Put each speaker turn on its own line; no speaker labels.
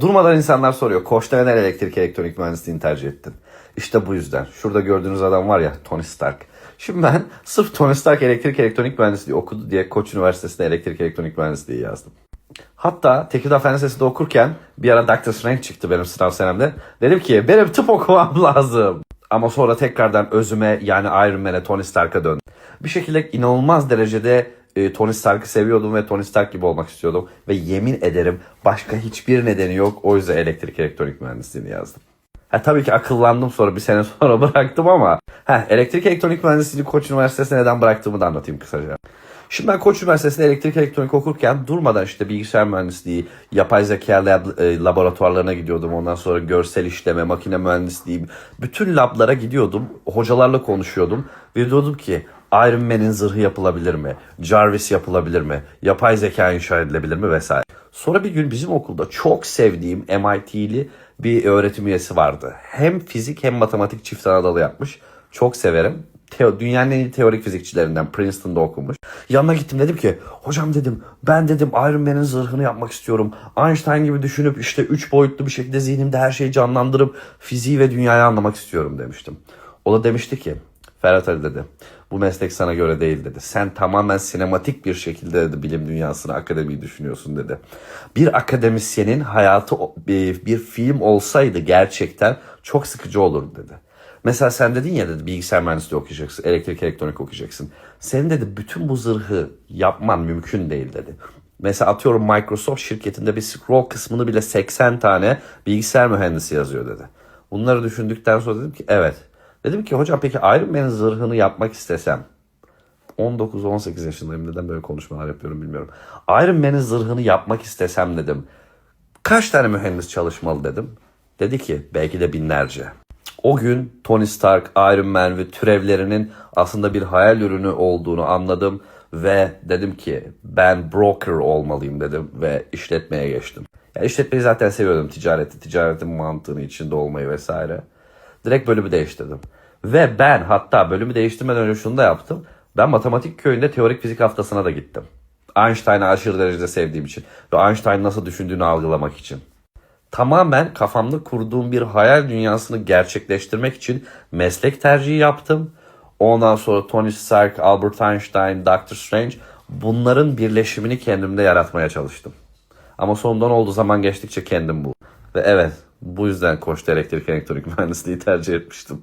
Durmadan insanlar soruyor. Koç'ta neden elektrik elektronik mühendisliğini tercih ettin? İşte bu yüzden. Şurada gördüğünüz adam var ya Tony Stark. Şimdi ben sırf Tony Stark elektrik elektronik mühendisliği okudu diye Koç Üniversitesi'nde elektrik elektronik mühendisliği yazdım. Hatta Tekirdağ Fen Lisesi'nde okurken bir ara Dr. Strange çıktı benim sınav senemde. Dedim ki benim tıp okumam lazım. Ama sonra tekrardan özüme yani Iron Man'e Tony Stark'a döndüm. Bir şekilde inanılmaz derecede e, Tony Stark'ı seviyordum ve Tony Stark gibi olmak istiyordum. Ve yemin ederim başka hiçbir nedeni yok. O yüzden elektrik elektronik mühendisliğini yazdım. Ha, tabii ki akıllandım sonra bir sene sonra bıraktım ama ha, elektrik elektronik mühendisliğini Koç Üniversitesi'ne neden bıraktığımı da anlatayım kısaca. Şimdi ben Koç Üniversitesi'nde elektrik elektronik okurken durmadan işte bilgisayar mühendisliği, yapay zeka lab, e, laboratuvarlarına gidiyordum. Ondan sonra görsel işleme, makine mühendisliği, bütün lablara gidiyordum. Hocalarla konuşuyordum ve diyordum ki Iron Man'in zırhı yapılabilir mi? Jarvis yapılabilir mi? Yapay zeka inşa edilebilir mi? Vesaire. Sonra bir gün bizim okulda çok sevdiğim MIT'li bir öğretim üyesi vardı. Hem fizik hem matematik çift anadolu yapmış. Çok severim. Teo, dünyanın en iyi teorik fizikçilerinden Princeton'da okumuş. Yanına gittim dedim ki hocam dedim ben dedim Iron Man'in zırhını yapmak istiyorum. Einstein gibi düşünüp işte üç boyutlu bir şekilde zihnimde her şeyi canlandırıp fiziği ve dünyayı anlamak istiyorum demiştim. O da demişti ki Ferhat Ali dedi bu meslek sana göre değil dedi. Sen tamamen sinematik bir şekilde dedi, bilim dünyasını, akademiyi düşünüyorsun dedi. Bir akademisyenin hayatı bir, bir film olsaydı gerçekten çok sıkıcı olurdu dedi. Mesela sen dedin ya dedi bilgisayar mühendisliği okuyacaksın, elektrik elektronik okuyacaksın. Senin dedi bütün bu zırhı yapman mümkün değil dedi. Mesela atıyorum Microsoft şirketinde bir scroll kısmını bile 80 tane bilgisayar mühendisi yazıyor dedi. Bunları düşündükten sonra dedim ki evet. Dedim ki hocam peki Iron Man'in zırhını yapmak istesem 19-18 yaşındayım neden böyle konuşmalar yapıyorum bilmiyorum. Iron Man'in zırhını yapmak istesem dedim. Kaç tane mühendis çalışmalı dedim. Dedi ki belki de binlerce. O gün Tony Stark, Iron Man ve türevlerinin aslında bir hayal ürünü olduğunu anladım ve dedim ki ben broker olmalıyım dedim ve işletmeye geçtim. Ya işletmeyi zaten seviyordum ticareti, ticaretin mantığını içinde olmayı vesaire. Direkt bölümü değiştirdim. Ve ben hatta bölümü değiştirmeden önce şunu da yaptım. Ben matematik köyünde teorik fizik haftasına da gittim. Einstein'ı aşırı derecede sevdiğim için ve Einstein nasıl düşündüğünü algılamak için tamamen kafamda kurduğum bir hayal dünyasını gerçekleştirmek için meslek tercihi yaptım. Ondan sonra Tony Stark, Albert Einstein, Doctor Strange bunların birleşimini kendimde yaratmaya çalıştım. Ama sondan olduğu zaman geçtikçe kendim bu. Ve evet bu yüzden Koç'ta elektrik elektronik mühendisliği tercih etmiştim.